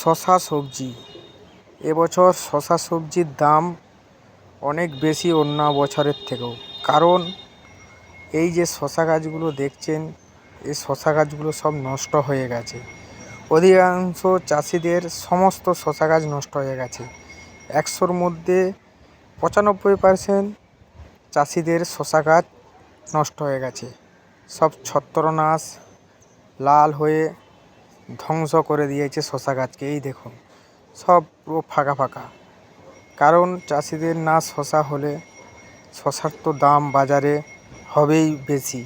শশা সবজি। এবছর শশা সবজির দাম অনেক বেশি অন্য বছরের থেকেও। কারণ এই যে শশা গাছগুলো দেখছেন, এই শশা গাছগুলো সব নষ্ট হয়ে গেছে। অধিকাংশ চাষিদের সমস্ত শশা গাছ নষ্ট হয়ে গেছে। একশোর মধ্যে পঁচানব্বই পার্সেন্ট চাষিদের শশা গাছ নষ্ট হয়ে গেছে। সব ছত্রনাশ লাল হয়ে ধ্বংস করে দিয়েছে শশা গাছকে। এই দেখুন, সব পুরো ফাঁকা ফাঁকা। কারণ চাষিদের না শশা হলে শশার তো দাম বাজারে হবেই বেশি।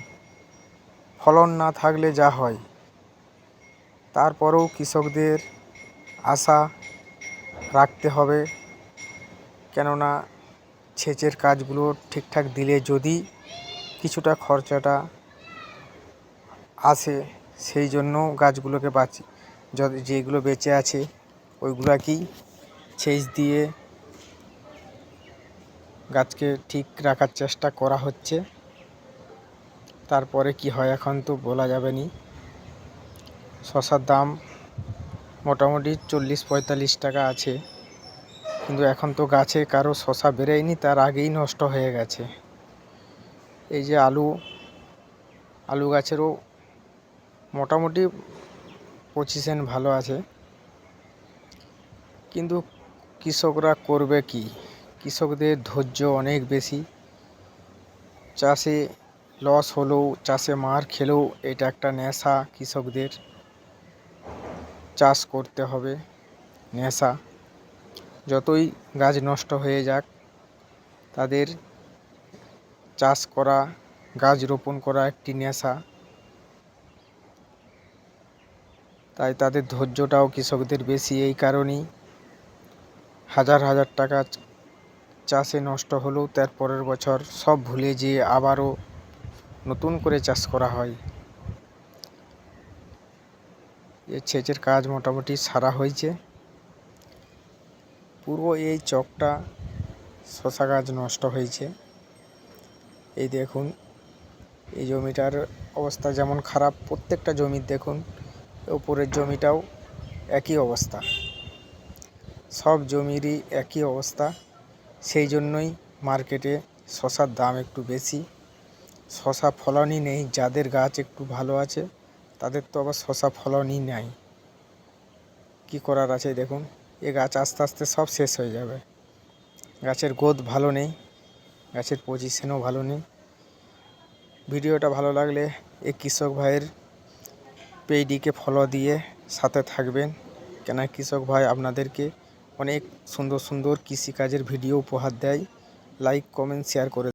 ফলন না থাকলে যা হয়। তারপরেও কৃষকদের আশা রাখতে হবে, কেননা সেচের কাজগুলো ঠিকঠাক দিলে যদি কিছুটা খরচাটা আসে সেই জন্য গাছগুলোকে বাঁচি। যেগুলো বেঁচে আছে, ওইগুলাকেই সেচ দিয়ে গাছকে ঠিক রাখার চেষ্টা করা হচ্ছে। তারপরে কি হয় এখন তো বলা যাবে নি। শশার দাম মোটামুটি চল্লিশ পঁয়তাল্লিশ টাকা আছে। কিন্তু এখন তো গাছে কারও শশা বেরোয়নি, তার আগেই নষ্ট হয়ে গেছে। এই যে আলু আলু গাছেরও মোটামুটি পজিশন ভালো আছে। কিন্তু কৃষকরা করবে কি? কৃষকদের ধৈর্য অনেক বেশি। চাষে লস হলেও, চাষে মার খেলেও এটা একটা নেশা কৃষকদের। চাষ করতে হবে, নেশা। যতই গাছ নষ্ট হয়ে যাক, তাদের চাষ করা, গাছ রোপণ করা একটি নেশা। তাই তাদের ধৈর্যটাও কৃষকদের বেশি, এই কারণেই হাজার হাজার টাকা চাষে নষ্ট হলেও তার পরের বছর সব ভুলে যেয়ে আবারও নতুন করে চাষ করা হয়। এ সেচের কাজ মোটামুটি সারা হয়েছে। পুরো এই চকটা শশা গাছ নষ্ট হয়েছে। এই দেখুন, এই জমিটার অবস্থা যেমন খারাপ, প্রত্যেকটা জমির দেখুন উপরের জমিটাও একই অবস্থা। সব জমিরই একই অবস্থা। সেই জন্যই মার্কেটে শশার দাম একটু বেশি। শশা ফলনই নেই, যাদের গাছ একটু ভালো আছে, তাদের তো আবার শশা ফলনই নেই। কী করার আছে দেখুন, এ গাছ আস্তে আস্তে সব শেষ হয়ে যাবে। গাছের গোদ ভালো নেই, গাছের পজিশনও ভালো নেই। ভিডিওটা ভালো লাগলে এই কৃষক ভাইয়ের পেইডিকে ফলো দিয়ে সাথে থাকবেন। কেন কৃষক ভাই আপনাদেরকে অনেক সুন্দর সুন্দর কৃষিকাজের ভিডিও উপহার দেয়। লাইক কমেন্ট শেয়ার করে